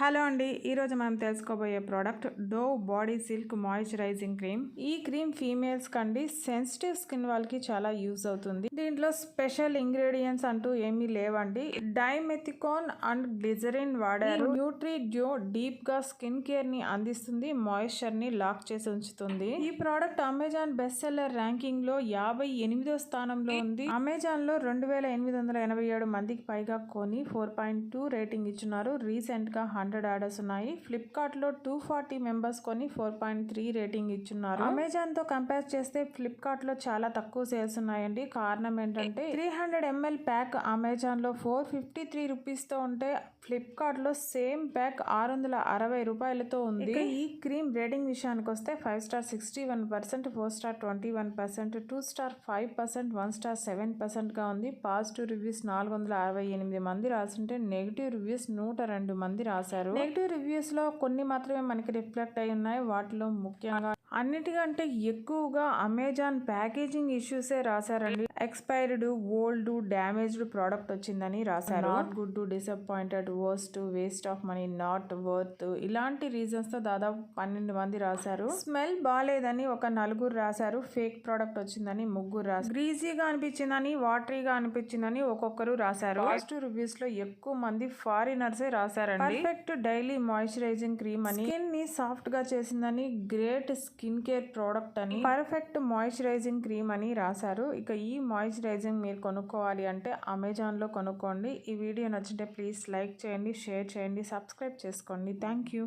Hello అండి ఈరోజు మనం తెలుసుకోబోయే product Dove body silk moisturising cream. ఈ క్రీమ్ ఫీమేల్స్ కండి సెన్సిటివ్ స్కిన్ వాళ్ళకి చాలా యూజ్ అవుతుంది. దీంట్లో స్పెషల్ ఇంగ్రీడియంట్స్ అంటూ ఏమీ లేవండి. డైమెథికోన్ అండ్ గ్లిజరిన్ వాడారు. న్యూట్రీ డ్యూ డీప్గా స్కిన్ కేర్ని అందిస్తుంది మాయిశ్చర్ని లాక్ చేసి ఉంచుతుంది. ఈ ప్రోడక్ట్ అమెజాన్ బెస్ట్ సెల్లర్ ర్యాంకింగ్లో యాభై ఎనిమిదో స్థానంలో ఉంది. అమెజాన్లో రెండు వేల ఎనిమిది వందల ఎనభై ఏడు మందికి పైగా కొని ఫోర్ పాయింట్ టూ రేటింగ్ ఇచ్చున్నారు. రీసెంట్గా హండ్రెడ్ ఆర్డర్స్ ఉన్నాయి. ఫ్లిప్కార్ట్లో టూ ఫార్టీ మెంబర్స్ కొని ఫోర్ పాయింట్ త్రీ రేటింగ్ ఇచ్చున్నారు. అమెజాన్తో కంపేర్ చేస్తే ఫ్లిప్కార్ట్లో చాలా తక్కువ సేల్స్ ఉన్నాయండి. కారణం ఏంటంటే త్రీ హండ్రెడ్ ఎంఎల్ ప్యాక్ అమెజాన్లో ఫోర్ ఫిఫ్టీ త్రీ రూపీస్తో ఉంటే ఫ్లిప్కార్ట్లో సేమ్ ప్యాక్ ఆరు వందల అరవై రూపాయలతో ఉంది. ఈ క్రీమ్ రేటింగ్ విషయానికి వస్తే five star sixty one percent four star twenty one percent two star five percent one star seven పర్సెంట్గా ఉంది. పాజిటివ్ రివ్యూస్ నాలుగు వందల అరవై ఎనిమిది మంది రాసుంటే నెగిటివ్ రివ్యూస్ నూట రెండు మంది రాశారు. నెగిటివ్ రివ్యూస్లో కొన్ని మాత్రమే మనకి రిఫ్లెక్ట్ అయి ఉన్నాయి. వాటిలో ముఖ్యంగా అన్నిటికంటే ఎక్కువగా అమెజాన్ ప్యాకేజింగ్ ఇష్యూసే రాశారండి. ఎక్స్పైర్డ్ ఓల్డ్ డ్యామేజ్డ్ ప్రోడక్ట్ వచ్చిందని రాశారు. Not good disappointed worst waste of money not worth ఇలాంటి రీజన్స్తో దాదాపు పన్నెండు మంది రాశారు. స్మెల్ బాగాలేదని ఒక నలుగురు రాశారు. ఫేక్ ప్రోడక్ట్ వచ్చిందని ముగ్గురు రాశారు. గ్రీజీగా అనిపించిందని వాటరీగా అనిపించిందని ఒక్కొక్కరు రాశారు. పాజిటివ్ రివ్యూస్లో ఎక్కువ మంది ఫారినర్సే రాశారండి. పర్ఫెక్ట్ డైలీ మాయిశ్చరైజింగ్ క్రీమ్ అని. స్కిన్ని సాఫ్ట్గా చేసిందని గ్రేట్ స్కిన్ కేర్ ప్రోడక్ట్ అని పర్ఫెక్ట్ మాయిశ్చరైజింగ్ క్రీమ్ అని రాశారు. ఇక ఈ మాయిశ్చరైజింగ్ మీరు కొనుక్కోవాలి అంటే అమెజాన్లో కొనుక్కోండి. ఈ వీడియో నచ్చితే ప్లీజ్ లైక్ చేయండి షేర్ చేయండి సబ్స్క్రైబ్ చేసుకోండి. Thank you.